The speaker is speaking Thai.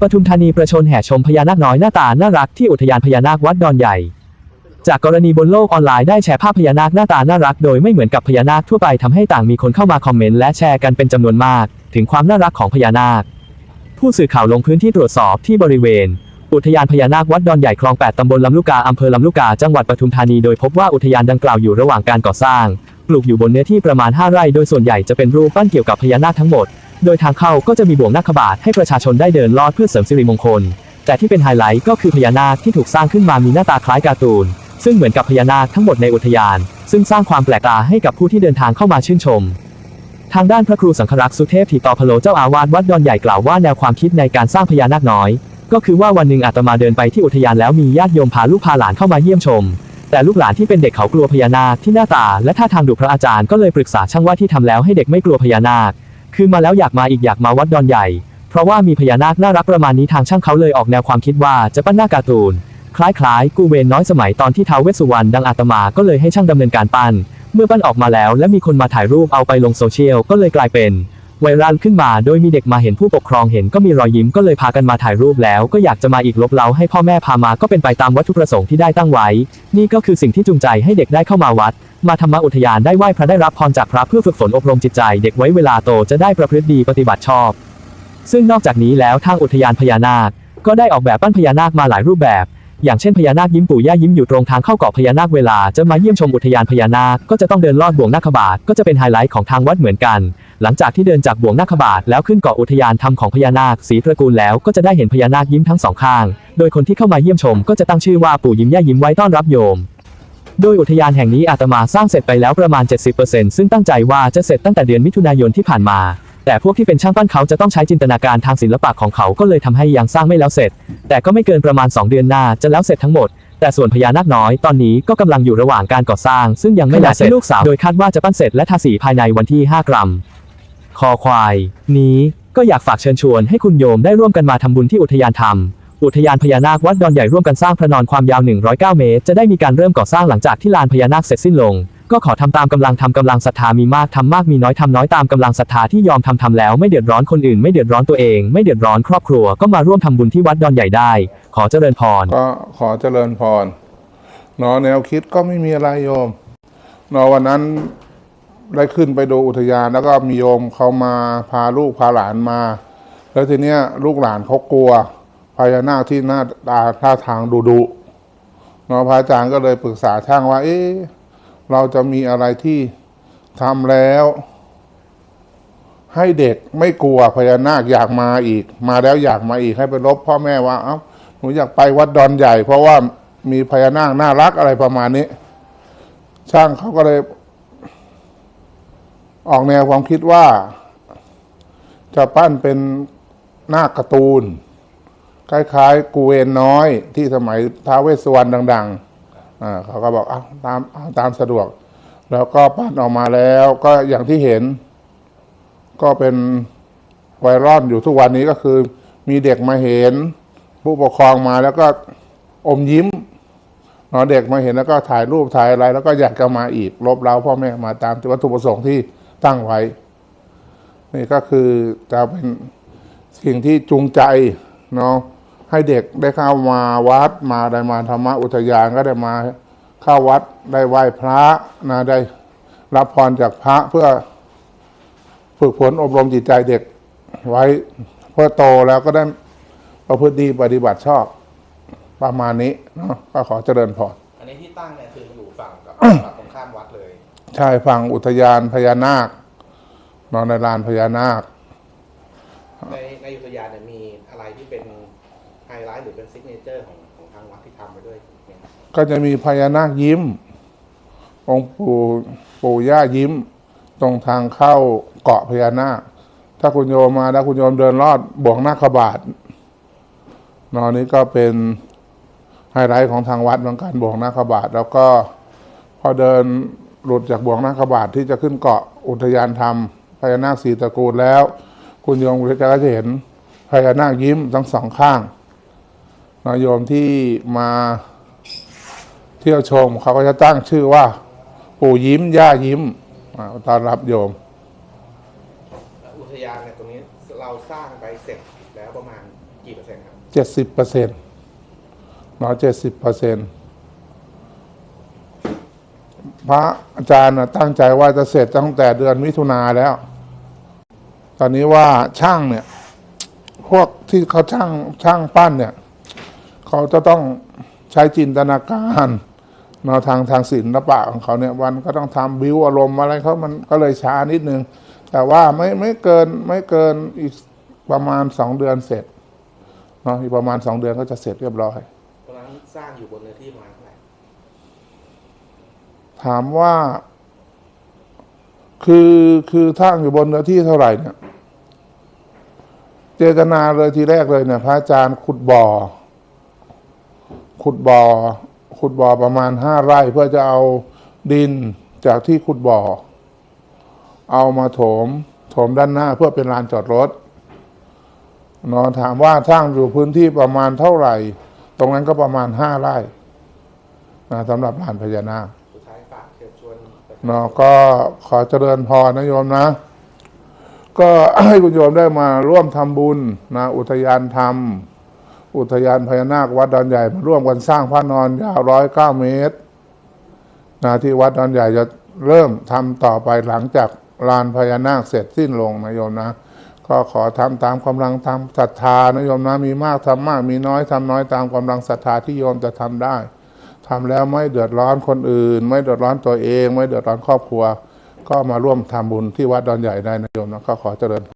ปทุมธานีประชาชนแห่ชมพญานาคน้อยหน้าตาน่ารักที่อุทยานพญานาควัดดอนใหญ่ จากกรณีบนโลกออนไลน์ได้แชร์ภาพพญานาคหน้าตาน่ารักโดยไม่เหมือนกับพญานาคทั่วไปทำให้ต่างมีคนเข้ามาคอมเมนต์และแชร์กันเป็นจำนวนมาก ถึงความน่ารักของพญานาค ผู้สื่อข่าวลงพื้นที่ตรวจสอบที่บริเวณ อุทยานพญานาควัดดอนใหญ่คลอง 8ตำบลลำลูกกาอำเภอลำลูกกาจังหวัดปทุมธานีโดยพบว่าอุทยานดังกล่าวอยู่ระหว่างการก่อสร้างปลูกอยู่บนเนื้อที่ประมาณ 5 ไร่ โดยส่วนใหญ่จะเป็นรูปปั้นเกี่ยวกับพญานาคทั้งหมด โดยทางเข้าก็จะมีบ่วงนาคบาทให้ประชาชนได้เดินลอดเพื่อเสริมสิริมงคล แต่ที่เป็นไฮไลท์ก็คือพญานาคที่ถูกสร้างขึ้นมามีหน้าตาคล้ายการ์ตูน ซึ่งเหมือนกับพญานาคทั้งหมดในอุทยาน ซึ่งสร้างความแปลกตาให้กับผู้ที่เดินทางเข้ามาชื่นชม ทางด้านพระครูสังฆรักษ์สุเทพถิตอพโลเจ้าอาวาสวัดดอนใหญ่กล่าวว่าแนวความคิดในการสร้างพญานาคน้อย ก็คือว่าวันหนึ่งอาตมาเดินไปที่อุทยานแล้วมีญาติโยมพาลูกพาหลานเข้ามาเยี่ยมชมแต่ลูกหลานที่เป็นเด็กเขากลัวพญานาคที่หน้าตา และท่าทางดุพระอาจารย์ก็เลยปรึกษาช่างว่าที่ทำแล้วให้เด็กไม่กลัวพญานาค คือมาแล้วอยากมาอีกอยากมาวัดดอนใหญ่ เพราะว่ามีพญานาคน่ารักประมาณนี้ทางช่างเขาเลยออกแนวความคิดว่าจะปั้นหน้าการ์ตูน คล้ายๆ กูเวนน้อยสมัยตอนที่ท้าวเวสสุวรรณดังอาตมาก็เลยให้ช่างดำเนินการปั้น เมื่อปั้นออกมาแล้วและมีคนมาถ่ายรูปเอาไปลงโซเชียลก็เลยกลายเป็น ไวรัลขึ้นมาโดยมีเด็กมาเห็นผู้ปกครองเห็นก็มีรอยยิ้มก็เลยพากันมาถ่ายรูปแล้วก็อยากจะมาอีกลบเล้าให้พ่อแม่พามาก็เป็นไปตามวัตถุประสงค์ที่ได้ตั้งไว้ นี่ก็คือสิ่งที่จูงใจให้เด็กได้เข้ามาวัด มาธรรมอุทยานได้ไหว้พระได้รับพรจากพระเพื่อฝึกฝนอบรมจิตใจ เด็กไว้เวลาโตจะได้ประพฤติดีปฏิบัติชอบ ซึ่งนอกจากนี้แล้วทางอุทยานพญานาค ก็ได้ออกแบบปั้นพญานาคมาหลายรูปแบบอย่างเช่นพญานาคยิ้มปู่ย่ายิ้มอยู่ตรงทางเข้าเกาะพญานาคเวลาจะมาเยี่ยมชมอุทยานพญานาคก็จะต้องเดินลอดบ่วงนาคบาทก็จะเป็นไฮไลท์ของทางวัดเหมือนกัน หลังจากที่เดินจากบ่วงนาคบาทแล้วขึ้นเกาะอุทยานธรรมของพญานาคสีตระกูลแล้วก็จะได้เห็นพญานาคยิ้มทั้งสองข้าง โดยคนที่เข้ามาเยี่ยมชมก็จะตั้งชื่อว่าปู่ยิ้มย่ายิ้มไว้ต้อนรับโยม โดยอุทยานแห่งนี้อาตมาสร้างเสร็จไปแล้วประมาณ 70%ซึ่งตั้งใจว่าจะเสร็จตั้งแต่เดือนมิถุนายนที่ผ่านมา แต่พวกที่เป็นช่างปั้นเขาจะต้องใช้จินตนาการทางศิลปะของเขาก็เลยทำให้ยังสร้างไม่แล้วเสร็จ แต่ก็ไม่เกินประมาณ 2 เดือนหน้าจะแล้วเสร็จทั้งหมดแต่ส่วนพญานาคน้อยตอนนี้ก็กำลังอยู่ระหว่างการก่อสร้าง ซึ่งยังไม่แล้วเสร็จลูกสาวโดยคาดว่าจะปั้นเสร็จและทาสีภายในวันที่ 5 กรัม คอควาย นี้ก็อยากฝากเชิญชวนให้คุณโยมได้ร่วมกันมาทำบุญที่อุทยานธรรม อุทยานพญานาควัดดอนใหญ่ร่วมกันสร้างพระนอนความยาว 109 เมตร จะได้มีการเริ่มก่อสร้างหลังจากที่ลานพญานาคเสร็จสิ้นลง ก็ขอทำตามกำลังทำกำลังศรัทธามีมากทำมากมีน้อยทำน้อยตามกำลังศรัทธาที่ยอมทำทำแล้วไม่เดือดร้อนคนอื่นไม่เดือดร้อนตัวเอง ไม่เดือดร้อนครอบครัวก็มาร่วมทำบุญที่วัดดอนใหญ่ได้ ขอเจริญพร ก็ขอเจริญพรเนาะแนวคิดก็ไม่มีอะไรโยมเนาะวันนั้น ได้ขึ้นไปดูอุทยาน แล้วก็มีโยมเขามาพาลูกพาหลานมา แล้วทีเนี้ยลูกหลานเขากลัวพญานาคที่หน้าตาท่าทางดุดุเนาะพระอาจารย์ก็เลยปรึกษาช่างว่า เอ๊ะเราจะมีอะไรที่ทำแล้ว ให้เด็กไม่กลัวพญานาคอยากมาอีก มาแล้วอยากมาอีกให้ไปรบพ่อแม่ว่า เอ้าหนูอยากไปวัดดอนใหญ่ เพราะว่ามีพญานาคน่ารักอะไรประมาณนี้ ช่างเขาก็เลย ออกแนวความคิดว่า จะปั้นเป็นหน้าการ์ตูน คล้ายๆกูเวนน้อยที่สมัยท้าวเวสสวรรณดังๆเขาก็บอกอาตามอาตามสะดวก แล้วก็ปั้นออกมาแล้วก็อย่างที่เห็น ก็เป็นไวรัลอยู่ทุกวันนี้ก็คือ มีเด็กมาเห็น ผู้ปกครองมาแล้วก็อมยิ้มเนาะเด็กมาเห็นแล้วก็ถ่ายรูปถ่ายอะไร แล้วก็อยากจะมาอีกลบเล้าพ่อแม่มาตามวัตถุประสงค์ที่ ตั้งไว้ นี่ก็คือจะเป็นสิ่งที่จูงใจเนาะให้เด็กได้เข้ามาวัดมาได้มาธรรมอุทยานก็ได้มาเข้าวัดได้ไหว้พระนะได้รับพรจากพระเพื่อฝึกฝนอบรมจิตใจเด็กไว้เพื่อโตแล้วก็ได้ประพฤติดีปฏิบัติชอบประมาณนี้เนาะก็ขอเจริญพรอันนี้ที่ตั้งเนี่ยคืออยู่ฝั่งกับ เลยใช่ฝั่งอุทยานพญานาคนอนในลานพญานาค ในในอุทยานเนี่ยมีอะไรที่เป็นไฮไลท์หรือเป็นซิกเนเจอร์ของของทางวัดที่ทำไปด้วยไหมครับก็จะมีพญานาคยิ้ม องค์ปู่ปู่ย่ายิ้ม ตรงทางเข้าเกาะพญานาค ถ้าคุณโยมมาถ้าคุณโยมเดินลอดบ่วงนาคบาทนอนนี้ก็เป็นไฮไลท์ของทางวัดเหมือนกันบ่วงนาคบาทแล้วก็พอเดิน หลุดจากบ่วงนาคบาทที่จะขึ้นเกาะอุทยานธรรมพญานาคสีตระกูลแล้ว คุณโยมก็จะเห็นพญานาคยิ้มทั้งสองข้างนโยมที่มาเที่ยวชมเขาก็จะตั้งชื่อว่า ปู่ยิ้ม ย่ายิ้มอ่าต้อนรับโยมแล้วอุทยานเนี่ยตรงนี้เราสร้างไปเสร็จแล้วประมาณกี่เปอร์เซ็นต์ครับเจ็ดสิบเปอร์เซ็นต์เนาะเจ็ดสิบเปอร์เซ็นต์ พระอาจารย์ตั้งใจว่าจะเสร็จตั้งแต่เดือนมิถุนาแล้ว ตอนนี้ว่าช่างเนี่ย พวกที่เขาช่างช่างปั้นเนี่ย เขาจะต้องใช้จินตนาการเนาะทางทางศิลปะของเขาเนี่ยวันก็ต้องทำบิวอารมณ์อะไรเขามันก็เลยช้านิดนึง แต่ว่าไม่ไม่เกินไม่เกินอีกประมาณสองเดือนเสร็จเนาะอีกประมาณสองเดือนก็จะเสร็จเรียบร้อยตรงนั้นสร้างอยู่บนเนื้อที่ประมาณ ถามว่า คือคือท่างอยู่บนเนื้อที่เท่าไหร่เนี่ย เจตนาเลยทีแรกเลยเนี่ย พระอาจารย์ขุดบ่อ ขุดบ่อ ขุดบ่อประมาณห้าไร่เพื่อจะเอาดินจากที่ขุดบ่อ เอามาโถม โถมด้านหน้าเพื่อเป็นลานจอดรถเนอะถามว่าท่างอยู่พื้นที่ประมาณเท่าไหร่ ตรงนั้นก็ประมาณห้าไร่นะสำหรับลานพญานาค เนาะก็ขอเจริญพรนะโยมนะ ก็ให้คุณโยมได้มาร่วมทำบุญนะอุทยานธรรม อุทยานพญานาควัดดอนใหญ่มาร่วมกันสร้างพระนอนยาวร้อยเก้าเมตรนะที่วัดดอนใหญ่จะเริ่มทำต่อไปหลังจากลานพญานาคเสร็จสิ้นลงนะโยมนะ ก็ขอทำตามกำลังทำศรัทธานะโยมนะมีมากทำมาก มีน้อยทำน้อยตามกำลังศรัทธาที่โยมจะทำได้ ทำแล้วไม่เดือดร้อนคนอื่น ไม่เดือดร้อนตัวเอง ไม่เดือดร้อนครอบครัว ก็มาร่วมทำบุญที่วัดดอนใหญ่ได้นะโยมนะก็ขอเจริญพ